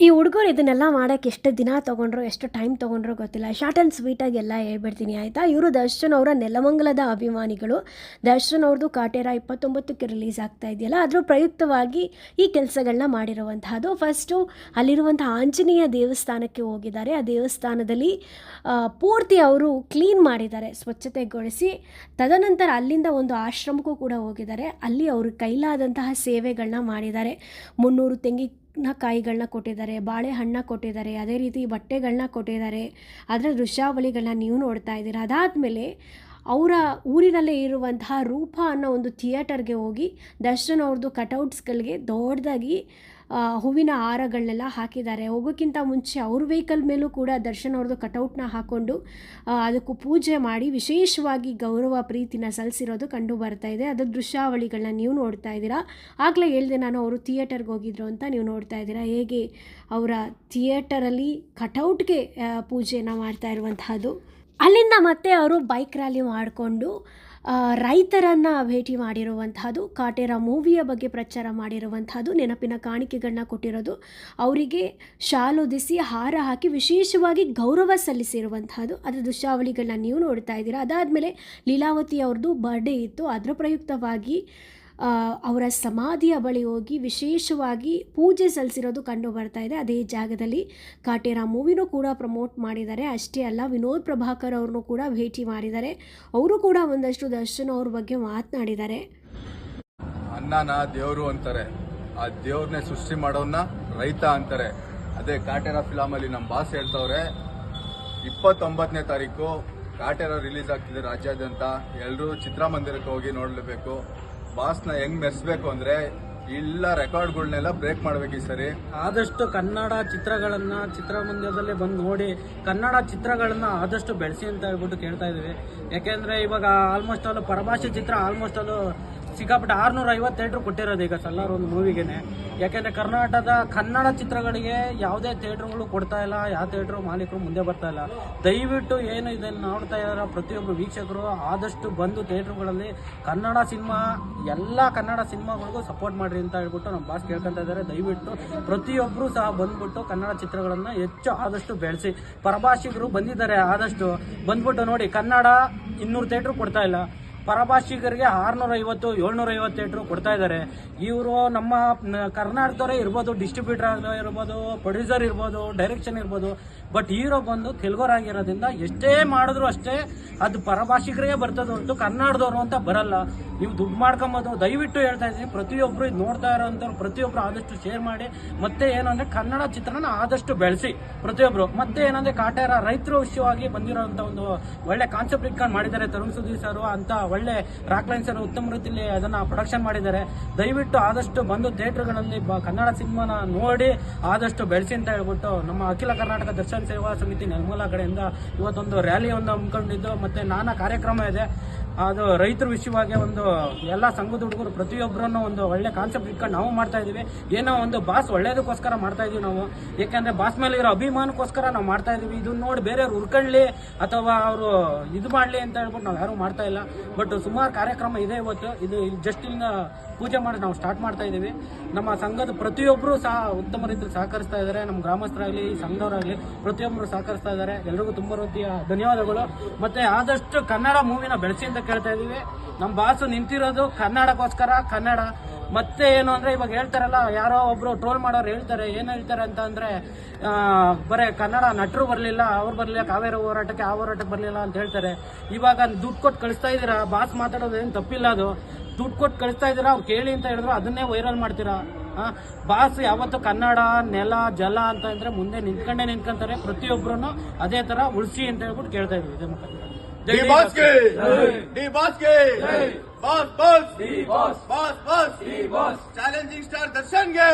ಈ ಹುಡುಗರು ಇದನ್ನೆಲ್ಲ ಮಾಡೋಕ್ಕೆ ಎಷ್ಟು ದಿನ ತೊಗೊಂಡ್ರು, ಎಷ್ಟು ಟೈಮ್ ತೊಗೊಂಡ್ರು ಗೊತ್ತಿಲ್ಲ. ಶಾರ್ಟ್ ಆ್ಯಂಡ್ ಸ್ವೀಟಾಗಿ ಎಲ್ಲ ಹೇಳ್ಬಿಡ್ತೀನಿ, ಆಯಿತಾ? ಇವರು ದರ್ಶನ್ ಅವರ ನೆಲಮಂಗಲದ ಅಭಿಮಾನಿಗಳು. ದರ್ಶನ್ ಅವ್ರದ್ದು ಕಾಟೇರ ಇಪ್ಪತ್ತೊಂಬತ್ತಕ್ಕೆ ರಿಲೀಸ್ ಆಗ್ತಾ ಇದೆಯಲ್ಲ ಅದರ ಪ್ರಯುಕ್ತವಾಗಿ ಈ ಕೆಲಸಗಳನ್ನ ಮಾಡಿರುವಂತಹದ್ದು. ಫಸ್ಟು ಅಲ್ಲಿರುವಂಥ ಆಂಜನೇಯ ದೇವಸ್ಥಾನಕ್ಕೆ ಹೋಗಿದ್ದಾರೆ. ಆ ದೇವಸ್ಥಾನದಲ್ಲಿ ಪೂರ್ತಿ ಅವರು ಕ್ಲೀನ್ ಮಾಡಿದ್ದಾರೆ, ಸ್ವಚ್ಛತೆಗೊಳಿಸಿ. ತದನಂತರ ಅಲ್ಲಿಂದ ಒಂದು ಆಶ್ರಮಕ್ಕೂ ಕೂಡ ಹೋಗಿದ್ದಾರೆ. ಅಲ್ಲಿ ಅವರು ಕೈಲಾದಂತಹ ಸೇವೆಗಳನ್ನ ಮಾಡಿದ್ದಾರೆ. ಮುನ್ನೂರು ತೆಂಗಿನಕಾಯಿಗಳನ್ನ ಕೊಟ್ಟಿದ್ದಾರೆ, ಬಾಳೆಹಣ್ಣ ಕೊಟ್ಟಿದ್ದಾರೆ, ಅದೇ ರೀತಿ ಬಟ್ಟೆಗಳನ್ನ ಕೊಟ್ಟಿದ್ದಾರೆ. ಅದರ ದೃಶ್ಯಾವಳಿಗಳನ್ನ ನೀವು ನೋಡ್ತಾ ಇದ್ದೀರ? ಅದಾದಮೇಲೆ ಅವರ ಊರಿನಲ್ಲೇ ಇರುವಂತಹ ರೂಪ ಅನ್ನೋ ಒಂದು ಥಿಯೇಟರ್ಗೆ ಹೋಗಿ ದರ್ಶನ್ ಅವ್ರದ್ದು ಕಟೌಟ್ಸ್ಗಳಿಗೆ ದೊಡ್ಡದಾಗಿ ಹೂವಿನ ಹಾರಗಳನ್ನೆಲ್ಲ ಹಾಕಿದ್ದಾರೆ. ಹೋಗೋಕ್ಕಿಂತ ಮುಂಚೆ ಅವ್ರ ವೆಹಿಕಲ್ ಮೇಲೂ ಕೂಡ ದರ್ಶನ್ ಅವ್ರದ್ದು ಕಟೌಟ್ನ ಹಾಕ್ಕೊಂಡು ಅದಕ್ಕೂ ಪೂಜೆ ಮಾಡಿ ವಿಶೇಷವಾಗಿ ಗೌರವ ಪ್ರೀತಿನ ಸಲ್ಲಿಸಿರೋದು ಕಂಡು ಬರ್ತಾ ಇದೆ. ಅದರ ದೃಶ್ಯಾವಳಿಗಳನ್ನ ನೀವು ನೋಡ್ತಾ ಇದ್ದೀರಾ? ಆಗಲೇ ಹೇಳಿದೆ ನಾನು ಅವರು ಥಿಯೇಟರ್ಗೆ ಹೋಗಿದ್ರು ಅಂತ ನೀವು ನೋಡ್ತಾ ಇದ್ದೀರಾ? ಹೇಗೆ ಅವರ ಥಿಯೇಟರಲ್ಲಿ ಕಟೌಟ್ಗೆ ಪೂಜೆಯನ್ನು ಮಾಡ್ತಾ ಇರುವಂತಹದ್ದು? ಅಲ್ಲಿಂದ ಮತ್ತೆ ಅವರು ಬೈಕ್ ರ್ಯಾಲಿ ಮಾಡಿಕೊಂಡು ರೈತರನ್ನು ಭೇಟಿ ಮಾಡಿರುವಂತಹದ್ದು ಕಾಟೇರ ಮೂವಿಯ ಬಗ್ಗೆ ಪ್ರಚಾರ ಮಾಡಿರುವಂತಹದ್ದು ನೆನಪಿನ ಕಾಣಿಕೆಗಳನ್ನ ಕೊಟ್ಟಿರೋದು, ಅವರಿಗೆ ಶಾಲೊದಿಸಿ ಹಾರ ಹಾಕಿ ವಿಶೇಷವಾಗಿ ಗೌರವ ಸಲ್ಲಿಸಿರುವಂತಹದ್ದು ಅದರ ದೃಶ್ಯಾವಳಿಗಳನ್ನ ನೀವು ನೋಡ್ತಾ ಇದ್ದೀರಾ. ಅದಾದಮೇಲೆ ಲೀಲಾವತಿ ಅವ್ರದ್ದು ಬರ್ಡೇ ಇತ್ತು. ಅದರ ಪ್ರಯುಕ್ತವಾಗಿ ಅವರ ಸಮಾಧಿಯ ಬಳಿ ಹೋಗಿ ವಿಶೇಷವಾಗಿ ಪೂಜೆ ಸಲ್ಲಿಸಿರೋದು ಕಂಡು ಬರ್ತಾ ಇದೆ. ಅದೇ ಜಾಗದಲ್ಲಿ ಕಾಟೇರ ಮೂವಿನೂ ಕೂಡ ಪ್ರಮೋಟ್ ಮಾಡಿದ್ದಾರೆ. ಅಷ್ಟೇ ಅಲ್ಲ, ವಿನೋದ್ ಪ್ರಭಾಕರ್ ಅವ್ರನ್ನೂ ಕೂಡ ಭೇಟಿ ಮಾಡಿದ್ದಾರೆ. ಅವರು ಕೂಡ ಒಂದಷ್ಟು ದರ್ಶನ್ ಅವ್ರ ಬಗ್ಗೆ ಮಾತನಾಡಿದ್ದಾರೆ. ಅನ್ನನ ದೇವರು ಅಂತಾರೆ. ಆ ದೇವ್ರನ್ನ ಸೃಷ್ಟಿ ಮಾಡೋನ್ನ ರೈತ ಅಂತಾರೆ. ಅದೇ ಕಾಟೇರ ಫಿಲಮಲ್ಲಿ ನಮ್ಮ ಬಾಸ್ ಹೇಳ್ತವ್ರೆ, ಇಪ್ಪತ್ತೊಂಬತ್ತನೇ ತಾರೀಕು ಕಾಟೇರ ರಿಲೀಸ್ ಆಗ್ತಿದೆ ರಾಜ್ಯಾದ್ಯಂತ. ಎಲ್ಲರೂ ಚಿತ್ರಮಂದಿರಕ್ಕೆ ಹೋಗಿ ನೋಡಲೇಬೇಕು. ಬಾಸ್ನ ಹೆಂಗ್ ಮೆರೆಸ್ಬೇಕು ಅಂದ್ರೆ ಇಲ್ಲ ರೆಕಾರ್ಡ್ಗಳನ್ನೆಲ್ಲ ಬ್ರೇಕ್ ಮಾಡ್ಬೇಕು ಈ ಸರಿ. ಆದಷ್ಟು ಕನ್ನಡ ಚಿತ್ರಗಳನ್ನ ಚಿತ್ರಮಂದಿರದಲ್ಲಿ ಬಂದು ನೋಡಿ, ಕನ್ನಡ ಚಿತ್ರಗಳನ್ನ ಆದಷ್ಟು ಬೆಳೆಸಿ ಅಂತ ಹೇಳ್ಬಿಟ್ಟು ಕೇಳ್ತಾ ಇದೀವಿ ಯಾಕೆಂದ್ರೆ ಇವಾಗ ಆಲ್ಮೋಸ್ಟ್ ಆಲ್ ಪರಭಾಷೆ ಚಿತ್ರ ಆಲ್ಮೋಸ್ಟ್ ಆಲ್ ಸಿಕ್ಕಾಪಟ್ಟೆ ಆರ್ನೂರ ಐವತ್ತು ಥಿಯೇಟ್ರ್ ಕೊಟ್ಟಿರೋದು ಈಗ ಸಲ್ಲಾರ್ ಒಂದು ಮೂವಿಗೆನೆ. ಯಾಕೆಂದ್ರೆ ಕರ್ನಾಟಕದ ಕನ್ನಡ ಚಿತ್ರಗಳಿಗೆ ಯಾವುದೇ ಥಿಯೇಟ್ರ್ಗಳು ಕೊಡ್ತಾ ಇಲ್ಲ, ಯಾವ ಥಿಯೇಟ್ರು ಮಾಲೀಕರು ಮುಂದೆ ಬರ್ತಾ ಇಲ್ಲ. ದಯವಿಟ್ಟು ಏನು ಇದನ್ನು ನೋಡ್ತಾ ಇರೋ ಪ್ರತಿಯೊಬ್ಬರು ವೀಕ್ಷಕರು, ಆದಷ್ಟು ಬಂದು ಥಿಯೇಟ್ರುಗಳಲ್ಲಿ ಕನ್ನಡ ಸಿನಿಮಾ, ಎಲ್ಲ ಕನ್ನಡ ಸಿನಿಮಾಗಳಿಗೂ ಸಪೋರ್ಟ್ ಮಾಡಿರಿ ಅಂತ ಹೇಳ್ಬಿಟ್ಟು ನಮ್ಮ ಬಾಸ್ ಕೇಳ್ಕೊಂತ ಇದ್ದಾರೆ ದಯವಿಟ್ಟು ಪ್ರತಿಯೊಬ್ಬರು ಸಹ ಬಂದ್ಬಿಟ್ಟು ಕನ್ನಡ ಚಿತ್ರಗಳನ್ನು ಹೆಚ್ಚು ಆದಷ್ಟು ಬೆಳೆಸಿ. ಪರಭಾಷಿಗರು ಬಂದಿದ್ದಾರೆ ಆದಷ್ಟು. ಬಂದ್ಬಿಟ್ಟು ನೋಡಿ, ಕನ್ನಡ ಇನ್ನೂರು ಥಿಯೇಟ್ರ್ ಕೊಡ್ತಾ ಇಲ್ಲ. ಪರಭಾಷಿಗರಿಗೆ ಆರ್ನೂರ ಐವತ್ತು ಏಳ್ನೂರ ಐವತ್ತೆಂಟು ಕೊಡ್ತಾ ಇದ್ದಾರೆ. ಇವರು ನಮ್ಮ ಕರ್ನಾಟಕದವರೇ ಇರ್ಬೋದು ಡಿಸ್ಟ್ರಿಬ್ಯೂಟರ್ ಇರ್ಬೋದು ಪ್ರೊಡ್ಯೂಸರ್ ಇರ್ಬೋದು ಡೈರೆಕ್ಷನ್ ಇರ್ಬೋದು ಬಟ್ ಹೀರೋ ಬಂದು ತೆಲುಗರಾಗಿರೋದ್ರಿಂದ ಎಷ್ಟೇ ಮಾಡಿದ್ರು ಅಷ್ಟೇ ಅದು ಪರಭಾಷಿಗರಿಗೆ ಬರ್ತದೆ ಹೊರತು ಕನ್ನಡದವರು ಅಂತ ಬರಲ್ಲ. ನೀವು ದುಡ್ಡು ಮಾಡ್ಕೊಂಬೋದು ದಯವಿಟ್ಟು ಹೇಳ್ತಾ ಇದ್ದೀನಿ ಪ್ರತಿಯೊಬ್ಬರು ಇದು ನೋಡ್ತಾ ಇರೋಂಥವ್ರು ಪ್ರತಿಯೊಬ್ಬರು ಆದಷ್ಟು ಶೇರ್ ಮಾಡಿ, ಮತ್ತೆ ಏನಂದರೆ ಕನ್ನಡ ಚಿತ್ರನ ಆದಷ್ಟು ಬೆಳೆಸಿ ಪ್ರತಿಯೊಬ್ಬರು ಮತ್ತೆ ಏನಂದರೆ ಕಾಟೇರ ರೈತರ ವಿಷಯವಾಗಿ ಬಂದಿರೋಂಥ ಒಂದು ಒಳ್ಳೆ ಕಾನ್ಸೆಪ್ಟ್ ಇಟ್ಕೊಂಡು ಮಾಡಿದ್ದಾರೆ ತರುಣ್ ಸುದೀಪ್ ಸರ್ ಅಂತ ಒಳ್ಳೆ ರಾಕ್ಲೈನ್ ಅನ್ನು ಉತ್ತಮ ರೀತಿಯಲ್ಲಿ ಅದನ್ನ ಪ್ರೊಡಕ್ಷನ್ ಮಾಡಿದ್ದಾರೆ. ದಯವಿಟ್ಟು ಆದಷ್ಟು ಬಂದು ಥಿಯೇಟರ್ಗಳಲ್ಲಿ ಕನ್ನಡ ಸಿನಿಮಾನ ನೋಡಿ ಆದಷ್ಟು ಬೆಳೆಸಿ ಅಂತ ಹೇಳ್ಬಿಟ್ಟು ನಮ್ಮ ಅಖಿಲ ಕರ್ನಾಟಕ ದರ್ಶನ ಸೇವಾ ಸಮಿತಿ ನೆಲಮೂಲ ಕಡೆಯಿಂದ ಇವತ್ತೊಂದು ರ್ಯಾಲಿಯನ್ನು ಹಮ್ಮಿಕೊಂಡಿದ್ದು. ಮತ್ತೆ ನಾನಾ ಕಾರ್ಯಕ್ರಮ ಇದೆ. ಅದು ರೈತರ ವಿಷಯವಾಗಿ ಒಂದು ಎಲ್ಲ ಸಂಘದ ಹುಡುಗರು ಪ್ರತಿಯೊಬ್ಬರನ್ನು ಒಂದು ಒಳ್ಳೆ ಕಾನ್ಸೆಪ್ಟ್ ಇಟ್ಕೊಂಡು ನಾವು ಮಾಡ್ತಾ ಇದೀವಿ. ಏನೋ ಒಂದು ಬಾಸ್ ಒಳ್ಳೇದಕ್ಕೋಸ್ಕರ ಮಾಡ್ತಾ ಇದೀವಿ ನಾವು. ಯಾಕಂದ್ರೆ ಬಾಸ್ ಮೇಲೆ ಇರೋ ಅಭಿಮಾನಕ್ಕೋಸ್ಕರ ನಾವು ಮಾಡ್ತಾ ಇದೀವಿ. ಇದನ್ನ ನೋಡಿ ಬೇರೆಯವ್ರು ಹುರ್ಕೊಳ್ಳಿ ಅಥವಾ ಅವರು ಇದು ಮಾಡಲಿ ಅಂತ ಹೇಳ್ಬಿಟ್ಟು ನಾವು ಯಾರೂ ಮಾಡ್ತಾ ಇಲ್ಲ. ಬಟ್ ಸುಮಾರು ಕಾರ್ಯಕ್ರಮ ಇದೆ ಇವತ್ತು. ಇದು ಜಸ್ಟ್ ಇಲ್ಲಿಂದ ಪೂಜೆ ಮಾಡಿ ನಾವು ಸ್ಟಾರ್ಟ್ ಮಾಡ್ತಾ ಇದೀವಿ. ನಮ್ಮ ಸಂಘದ ಪ್ರತಿಯೊಬ್ಬರು ಸಹ ಉತ್ತಮ ರೀತಿಯಲ್ಲಿ ಸಹಕರಿಸ್ತಾ ಇದ್ದಾರೆ ನಮ್ಮ ಗ್ರಾಮಸ್ಥರಾಗಲಿ, ಸಂಘದವರಾಗಲಿ ಪ್ರತಿಯೊಬ್ಬರು ಸಹಕರಿಸ್ತಾ ಇದ್ದಾರೆ ಎಲ್ರಿಗೂ ತುಂಬ ರೀತಿಯ ಧನ್ಯವಾದಗಳು. ಮತ್ತು ಆದಷ್ಟು ಕನ್ನಡ ಮೂವಿನ ಬೆಳೆಸಿ ಅಂತ ಕೇಳ್ತಾ ಇದೀವಿ ನಮ್ಮ ಬಾಸು ನಿಂತಿರೋದು ಕನ್ನಡಕ್ಕೋಸ್ಕರ, ಕನ್ನಡ. ಮತ್ತೆ ಏನು ಅಂದ್ರೆ ಇವಾಗ ಹೇಳ್ತಾರಲ್ಲ, ಯಾರೋ ಒಬ್ರು ಟ್ರೋಲ್ ಮಾಡೋರು ಹೇಳ್ತಾರೆ, ಏನ್ ಹೇಳ್ತಾರೆ ಅಂತ ಅಂದ್ರೆ ಬರೇ ಕನ್ನಡ ನಟರು ಬರಲಿಲ್ಲ, ಅವ್ರು ಬರಲಿಲ್ಲ, ಕಾವೇರಿ ಹೋರಾಟಕ್ಕೆ ಆ ಹೋರಾಟಕ್ಕೆ ಬರಲಿಲ್ಲ ಅಂತ ಹೇಳ್ತಾರೆ. ಇವಾಗ ದುಡ್ಡು ಕೊಟ್ಟು ಕಳಿಸ್ತಾ ಇದೀರಾ ಬಾಸ್ ಮಾತಾಡೋದು ಏನು ತಪ್ಪಿಲ್ಲ ಅದು. ದುಡ್ಡು ಕೊಟ್ಟು ಕಳಿಸ್ತಾ ಇದ್ದೀರಾ? ಅವ್ರು ಕೇಳಿ ಅಂತ ಹೇಳಿದ್ರು, ಅದನ್ನೇ ವೈರಲ್ ಮಾಡ್ತೀರಾ? ಹಾಂ ಬಾಸ್ ಯಾವತ್ತು ಕನ್ನಡ, ನೆಲ, ಜಲ ಅಂತ ಅಂದ್ರೆ ಮುಂದೆ ನಿಂತ್ಕೊಂಡೇ ನಿಂತ್ಕೊಂತಾರೆ. ಪ್ರತಿಯೊಬ್ಬರೂ ಅದೇ ತರ ಉಳಿಸಿ ಅಂತ ಹೇಳ್ಬಿಟ್ಟು ಕೇಳ್ತಾ ಇದ್ವಿ ಇದೇ. ಜೈ ಡಿ ಡಿ ಬಾಸ್ಗೆ boss. D ಬಾಸ್ಗೆ boss boss boss boss boss challenging star ದರ್ಶನ್ಗೆ